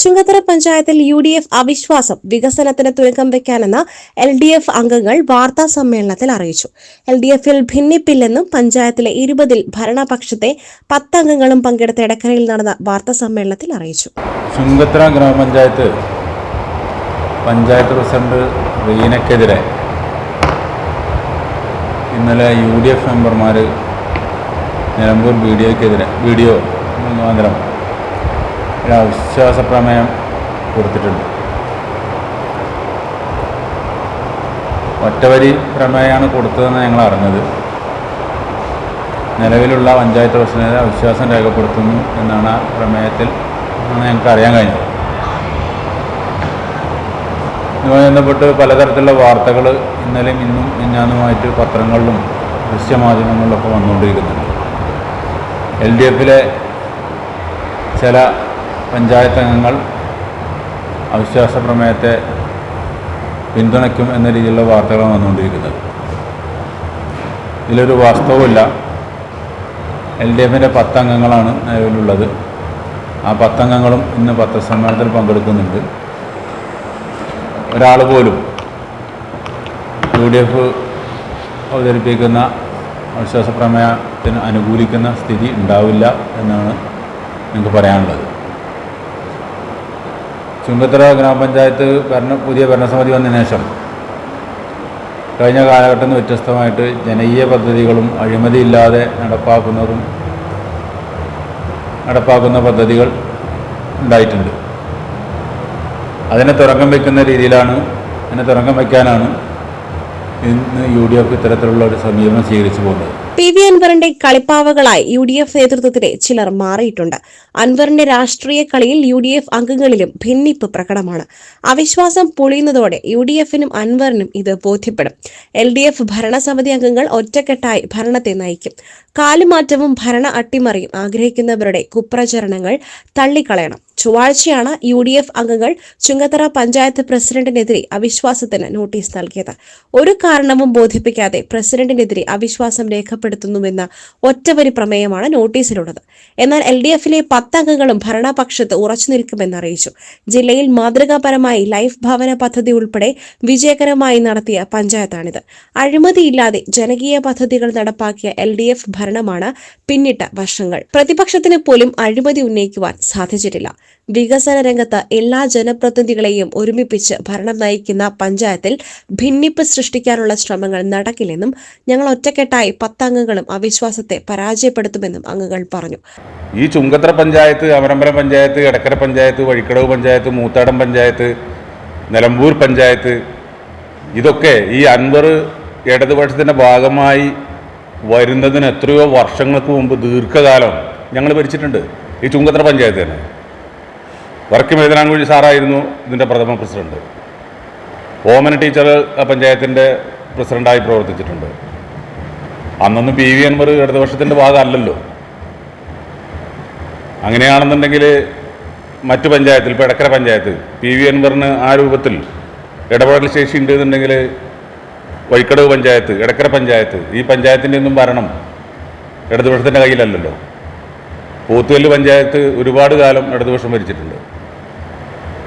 ചുങ്കത്തറ പഞ്ചായത്തിൽ U D F അവിശ്വാസം വികസനത്തിന് തുരങ്കം വെക്കാനെന്ന് എൽ ഡി എഫ് അംഗങ്ങൾ വാർത്താ സമ്മേളനത്തിൽ അറിയിച്ചു. എൽ ഡി എഫിൽ ഭിന്നിപ്പില്ലെന്നും പഞ്ചായത്തിലെ ഇരുപതിൽ ഭരണപക്ഷത്തെ പത്തംഗങ്ങളും പങ്കെടുത്ത എടക്കരയിൽ നടന്ന വാർത്താ സമ്മേളനത്തിൽ അറിയിച്ചു. ചുങ്കത്തറ ഗ്രാമപഞ്ചായത്ത് പഞ്ചായത്ത് പ്രസിഡന്റ് റീനക്കെതിരെ ഇന്നലെ യു ഡി എഫ് മെമ്പർമാർ നിലമ്പൂർ ബി ഡി ഒക്കെതിരെ ഒ മുഖാന്തരം അവിശ്വാസ പ്രമേയം കൊടുത്തിട്ടുണ്ട്. ഒറ്റവരി പ്രമേയമാണ് കൊടുത്തതെന്ന് ഞങ്ങൾ അറിഞ്ഞത്. നിലവിലുള്ള പഞ്ചായത്ത് പ്രസിഡന്റിനെ അവിശ്വാസം രേഖപ്പെടുത്തുന്നു എന്നാണ് ആ പ്രമേയത്തിൽ ഞങ്ങൾക്ക് അറിയാൻ കഴിഞ്ഞത്. ഇതുമായി ബന്ധപ്പെട്ട് പലതരത്തിലുള്ള വാർത്തകൾ ഇന്നലെയും ഇന്നും മിന്നാന്നുമായിട്ട് പത്രങ്ങളിലും ദൃശ്യമാധ്യമങ്ങളിലൊക്കെ വന്നുകൊണ്ടിരിക്കുന്നുണ്ട്. എൽ ഡി എഫിലെ ചില പഞ്ചായത്ത് അംഗങ്ങൾ അവിശ്വാസ പ്രമേയത്തെ പിന്തുണയ്ക്കും എന്ന രീതിയിലുള്ള വാർത്തകളാണ് വന്നുകൊണ്ടിരിക്കുന്നത്. ഇതിലൊരു വാസ്തവമില്ല. എൽ ഡി എഫിന്റെ പത്തംഗങ്ങളാണ് നിലവിലുള്ളത്. ആ പത്തംഗങ്ങളും ഇന്ന് പത്രസമ്മേളനത്തിൽ പങ്കെടുക്കുന്നുണ്ട്. ഒരാൾ പോലും യു ഡി എഫ് അവതരിപ്പിക്കുന്ന അവിശ്വാസ പ്രമേയത്തിന് അനുകൂലിക്കുന്ന സ്ഥിതി ഉണ്ടാവില്ല എന്നാണ് നിങ്ങൾക്ക് പറയാനുള്ളത്. ചുങ്കത്തറ ഗ്രാമപഞ്ചായത്ത് ഭരണ പുതിയ ഭരണസമിതി വന്നതിന് ശേഷം കഴിഞ്ഞ കാലഘട്ടത്തിൽ നിന്ന് വ്യത്യസ്തമായിട്ട് ജനകീയ പദ്ധതികളും അഴിമതിയില്ലാതെ നടപ്പാക്കുന്നതും നടപ്പാക്കുന്ന പദ്ധതികൾ ഉണ്ടായിട്ടുണ്ട്. അതിനെ തുറക്കം വയ്ക്കുന്ന രീതിയിലാണ് അതിനെ തുറക്കം വയ്ക്കാനാണ് ഇന്ന് യു ഡി എഫ് ഇത്തരത്തിലുള്ള ഒരു സമീപനം സ്വീകരിച്ചു പോകുന്നത്. പി വി അൻവറിന്റെ കളിപ്പാവകളായി യു ഡി എഫ് നേതൃത്വത്തിലെ ചിലർ മാറിയിട്ടുണ്ട്. അൻവറിന്റെ രാഷ്ട്രീയ കളിയിൽ യു ഡി എഫ് അംഗങ്ങളിലും ഭിന്നിപ്പ് പ്രകടമാണ്. അവിശ്വാസം പൊളിയുന്നതോടെ യു ഡി എഫിനും അൻവറിനും ഇത് ബോധ്യപ്പെടും. എൽ ഡി എഫ് ഭരണസമിതി അംഗങ്ങൾ ഒറ്റക്കെട്ടായി ഭരണത്തെ നയിക്കും. കാലുമാറ്റവും ഭരണ അട്ടിമറിയും ആഗ്രഹിക്കുന്നവരുടെ കുപ്രചരണങ്ങൾ തള്ളിക്കളയണം. ചൊവ്വാഴ്ചയാണ് യു ഡി എഫ് അംഗങ്ങൾ ചുങ്കത്തറ പഞ്ചായത്ത് പ്രസിഡന്റിനെതിരെ അവിശ്വാസത്തിന് നോട്ടീസ് നൽകിയത്. ഒരു കാരണവും ബോധിപ്പിക്കാതെ പ്രസിഡന്റിനെതിരെ അവിശ്വാസം രേഖപ്പെടുത്തുന്നുവെന്ന ഒറ്റവരി പ്രമേയമാണ് നോട്ടീസിലുള്ളത്. എന്നാൽ എൽ ഡി എഫിലെ പത്തംഗങ്ങളും ഭരണപക്ഷത്ത് ഉറച്ചു നിൽക്കുമെന്ന് അറിയിച്ചു ജില്ലയിൽ മാതൃകാപരമായി ലൈഫ് ഭവന പദ്ധതി ഉൾപ്പെടെ വിജയകരമായി നടത്തിയ പഞ്ചായത്താണിത്. അഴിമതിയില്ലാതെ ജനകീയ പദ്ധതികൾ നടപ്പാക്കിയ എൽ ഡി എഫ് ഭരണമാണ് പിന്നിട്ട വർഷങ്ങൾ. പ്രതിപക്ഷത്തിന് പോലും അഴിമതി ഉന്നയിക്കുവാൻ സാധിച്ചിട്ടില്ല. വികസന രംഗത്ത് എല്ലാ ജനപ്രതിനിധികളെയും ഒരുമിപ്പിച്ച് ഭരണം നയിക്കുന്ന പഞ്ചായത്തിൽ ഭിന്നിപ്പ് സൃഷ്ടിക്കാനുള്ള ശ്രമങ്ങൾ നടക്കില്ലെന്നും ഞങ്ങൾ ഒറ്റക്കെട്ടായി പത്തംഗങ്ങളും അവിശ്വാസത്തെ പരാജയപ്പെടുത്തുമെന്നും അംഗങ്ങൾ പറഞ്ഞു. ഈ ചുങ്കത്ര പഞ്ചായത്ത് അമരമ്പലം പഞ്ചായത്ത് എടക്കര പഞ്ചായത്ത് വഴിക്കടവ് പഞ്ചായത്ത് മൂത്താടം പഞ്ചായത്ത് നിലമ്പൂർ പഞ്ചായത്ത് ഇതൊക്കെ ഈ അൻവർ ഇടതുപക്ഷത്തിന്റെ ഭാഗമായി വരുന്നതിന് എത്രയോ വർഷങ്ങൾക്ക് മുമ്പ് ദീർഘകാലം ഞങ്ങൾ ഭരിച്ചിട്ടുണ്ട്. ഈ ചുങ്കത്ര പഞ്ചായത്ത് തന്നെ. വർക്ക് മേതിനാങ്കുഴി സാറായിരുന്നു ഇതിന്റെ പ്രഥമ പ്രസിഡന്റ്. ഓമന ടീച്ചർ പഞ്ചായത്തിന്റെ പ്രസിഡന്റായി പ്രവർത്തിച്ചിട്ടുണ്ട്. അന്നൊന്നും പി വി അൻവർ ഇടതുപക്ഷത്തിന്റെ ഭാഗമല്ലല്ലോ. അങ്ങനെയാണെന്നുണ്ടെങ്കിൽ മറ്റു പഞ്ചായത്തിൽ ഇപ്പോൾ എടക്കര പഞ്ചായത്ത് പി വി അൻവറിന് ആ രൂപത്തിൽ ഇടപെടൽ ശേഷി ഉണ്ട് എന്നുണ്ടെങ്കിൽ വഴിക്കടവ് പഞ്ചായത്ത് എടക്കര പഞ്ചായത്ത് ഈ പഞ്ചായത്തിന്റെ ഒന്നും ഭരണം ഇടതുപക്ഷത്തിന്റെ കയ്യിലല്ലല്ലോ. പോത്തുകല്ല് പഞ്ചായത്ത് ഒരുപാട് കാലം ഇടതുപക്ഷം ഭരിച്ചിട്ടുണ്ട്.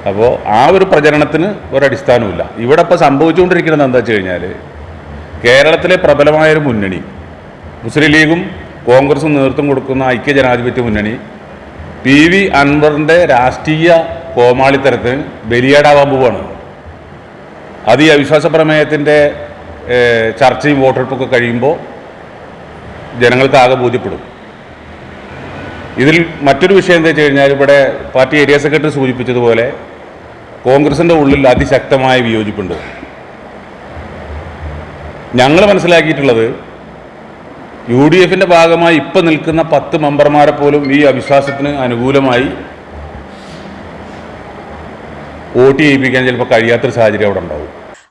അപ്പോൾ ആ ഒരു പ്രചരണത്തിന് ഒരടിസ്ഥാനമില്ല ഇവിടെ ഇപ്പോൾ സംഭവിച്ചുകൊണ്ടിരിക്കുന്നത് എന്താ വെച്ച് കഴിഞ്ഞാൽ കേരളത്തിലെ പ്രബലമായൊരു മുന്നണി മുസ്ലിം ലീഗും കോൺഗ്രസും നേതൃത്വം കൊടുക്കുന്ന ഐക്യ ഐക്യജനാധിപത്യ മുന്നണി പി വി അൻവറിന്റെ രാഷ്ട്രീയ കോമാളിത്തരത്തിന് ബലിയാടാവാൻ പോവാണ്. അത് ഈ അവിശ്വാസ പ്രമേയത്തിന്റെ ചർച്ചയും വോട്ടെടുപ്പൊക്കെ കഴിയുമ്പോൾ ജനങ്ങൾക്ക് ആകെ ബോധ്യപ്പെടും. ഇതിൽ മറ്റൊരു വിഷയം എന്താ വെച്ച് കഴിഞ്ഞാൽ ഇവിടെ പാർട്ടി ഏരിയ സെക്രട്ടറി സൂചിപ്പിച്ചതുപോലെ കോൺഗ്രസിന്റെ ഉള്ളിൽ അതിശക്തമായ വിയോജിപ്പുണ്ട്. ഞങ്ങൾ മനസ്സിലാക്കിയിട്ടുള്ളത് യു ഡി എഫിന്റെ ഭാഗമായി ഇപ്പം നിൽക്കുന്ന പത്ത് മെമ്പർമാരെ പോലും ഈ അവിശ്വാസത്തിന് അനുകൂലമായി വോട്ട് ചെയ്യിപ്പിക്കാൻ ചിലപ്പോൾ കഴിയാത്തൊരു സാഹചര്യം അവിടെ ഉണ്ടാവും.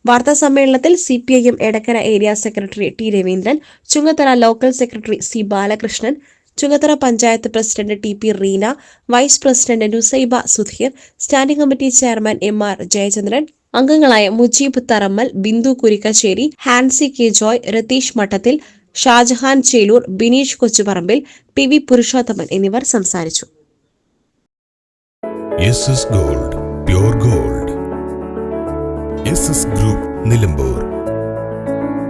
വാർത്താ സമ്മേളനത്തിൽ C P I M Edakkara area secretary T Raveendran Chungathara local secretary C Balakrishnan Chungathara panchayat president T P Reena vice president Nusaiba Sudheer standing committee chairman M R Jayachandran അംഗങ്ങളായ Mujeeb Tharammal Bindu Kurikkasseri Hansi K Joy Ratheesh Mattathil Shajahan Chelur Bineesh Kochuparambil P V Purushothaman എന്നിവർ സംസാരിച്ചു. Gold gold. Group Nilambur.